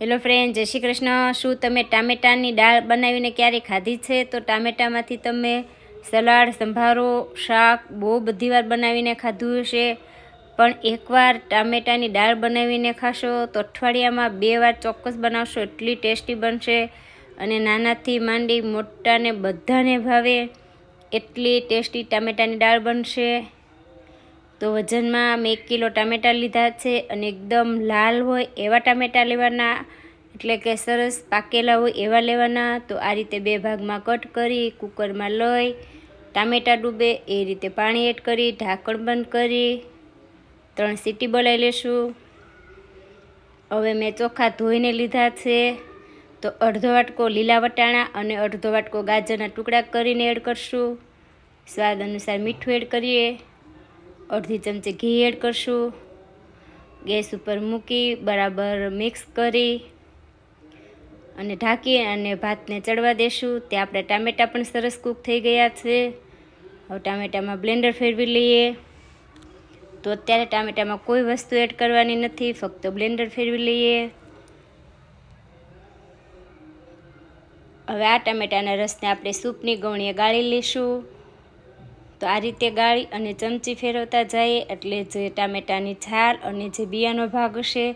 Hello friend જય શ્રી કૃષ્ણ. શું તમે ટામેટાની દાળ બનાવીને ક્યારે ખાધી છે? તો ટામેટામાંથી તમે સલાડ, સંભારો, શાક બહુ બધી વાર બનાવીને ખાધું હશે. પણ એકવાર ટામેટાની દાળ બનાવીને ખાશો, તો અઠવાડિયામાં બે વાર ચોક્કસ બનાવશો. એટલી ટેસ્ટી બનશે અને નાનાથી માંડી મોટાને બધાને ભાવે એટલી ટેસ્ટી ટામેટાની દાળ બનશે. તો વજનમાં મેં એક કિલો ટામેટાં લીધા છે અને એકદમ લાલ હોય એવા ટામેટાં લેવાના, એટલે કે સરસ પાકેલા હોય એવા લેવાના. તો આ રીતે બે ભાગમાં કટ કરી કુકરમાં લઈ, ટામેટાં ડૂબે એ રીતે પાણી એડ કરી, ઢાંકણ બંધ કરી, ત્રણ સીટી બોલાવી લેશું. હવે મેં ચોખા ધોઈને લીધા છે. તો અડધો વાટકો લીલા વટાણા અને અડધો વાટકો ગાજરના ટુકડા કરીને એડ કરશું. સ્વાદ અનુસાર મીઠું એડ કરીએ. અડધી ચમચી ઘી એડ કરશું. ગેસ ઉપર મૂકી બરાબર મિક્સ કરી અને ઢાંકી અને ભાતને ચડવા દેશું. તે આપણે ટામેટાં પણ સરસ કૂક થઈ ગયા છે. હવે ટામેટામાં બ્લેન્ડર ફેરવી લઈએ. તો અત્યારે ટામેટામાં કોઈ વસ્તુ એડ કરવાની નથી, ફક્ત બ્લેન્ડર ફેરવી લઈએ. હવે આ ટામેટાના રસને આપણે સૂપની ગવણીએ ગાળી લઈશું. તો આ રીતે ગાળી અને ચમચી ફેરવતા જઈએ એટલે જે ટામેટાની છાલ અને જે બિયાનો ભાગ હશે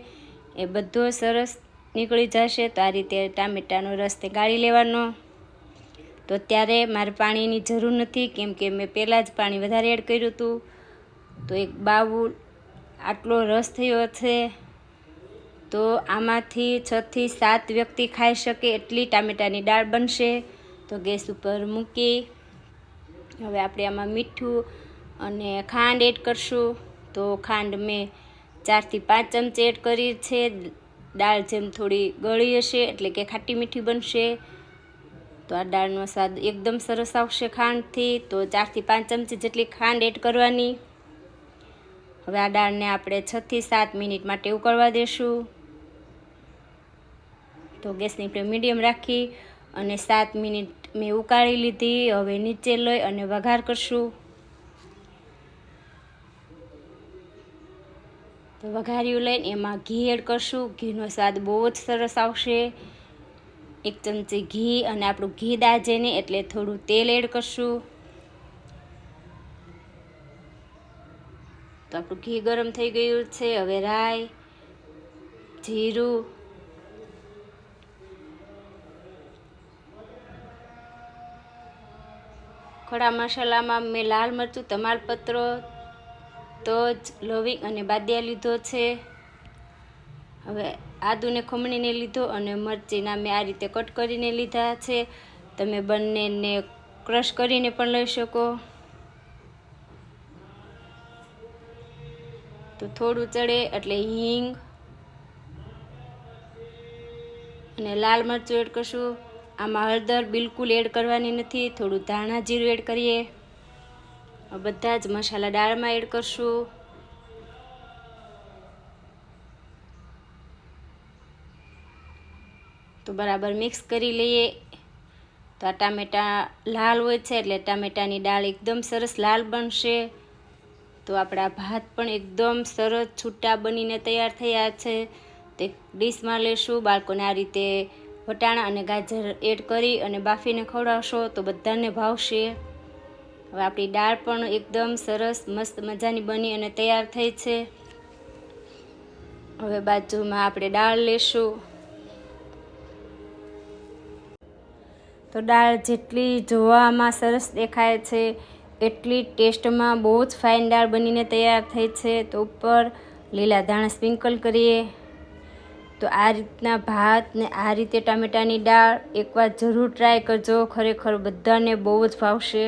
એ બધો સરસ નીકળી જશે. તો આ રીતે ટામેટાનો રસ તે ગાળી લેવાનો. તો અત્યારે મારે પાણીની જરૂર નથી, કેમ કે મેં પહેલાં જ પાણી વધારે એડ કર્યું હતું. તો એક બાઉલ આટલો રસ થયો છે તો આમાંથી છથી સાત વ્યક્તિ ખાઈ શકે એટલી ટામેટાની દાળ બનશે. તો ગેસ ઉપર મૂકી હવે આપણે આમાં મીઠું અને ખાંડ એડ કરશું. તો ખાંડ મેં ચારથી પાંચ ચમચી એડ કરી છે. દાળ જેમ થોડી ગળી હશે એટલે કે ખાટી મીઠી બનશે. તો આ દાળનો સ્વાદ એકદમ સરસ આવશે ખાંડથી. તો ચારથી પાંચ ચમચી જેટલી ખાંડ એડ કરવાની. હવે આ દાળને આપણે છથી સાત મિનિટ માટે ઉકળવા દેશું. તો ગેસની ફ્લેમ મીડિયમ રાખી અને સાત મિનિટ મેં ઉકાળી લીધી. હવે નીચે લઈ અને વઘાર કરશું. તો વઘાર્યું લઈને એમાં ઘી એડ કરશું. ઘીનો સ્વાદ બહુ જ સરસ આવશે. એક ચમચી ઘી અને આપણું ઘી દાજે ને એટલે થોડું તેલ એડ કરશું. તો આપણું ઘી ગરમ થઈ ગયું છે. હવે રાઈ, જીરું ખડા મસાલામાં મેં લાલ મરચું તમાલપત્રો તજ, લવિંગ અને બાદિયા લીધો છે. હવે આદુને ખમણીને લીધો અને મરચીના મેં આ રીતે કટ કરીને લીધા છે. તમે બંનેને ક્રશ કરીને પણ લઈ શકો. તો થોડું ચડે એટલે હિંગ અને લાલ મરચું એડ કરશું. આમાં હળદર બિલકુલ એડ કરવાની નથી, થોડું ધાણા જીરું એડ કરીએ. બધા જ મસાલા દાળમાં એડ કરશું. તો બરાબર મિક્સ કરી લઈએ. તો આ ટામેટાં લાલ હોય છે, એટલે ટામેટાની દાળ એકદમ સરસ લાલ બનશે. તો આપણા ભાત પણ એકદમ સરસ છૂટા બનીને તૈયાર થયા છે. તે ડીશમાં લેશું, બાળકોને આ રીતે વટાણા અને ગાજર એડ કરી અને બાફીને ખવડાવશો તો બધાને ભાવશે. હવે આપણી દાળ પણ એકદમ સરસ, મસ્ત મજાની બની અને તૈયાર થઈ છે. હવે બાજુમાં આપણે દાળ લેશું. તો દાળ જેટલી જોવામાં સરસ દેખાય છે, એટલી ટેસ્ટમાં બહુ જ ફાઇન દાળ બનીને તૈયાર થઈ છે. તો ઉપર લીલા ધાણા સ્પ્રિંકલ કરીએ. તો આ રીતના ભાત ને આ રીતે ટામેટાની દાળ એકવાર જરૂર ટ્રાય કરજો. ખરેખર બધાને બહુ જ ભાવશે.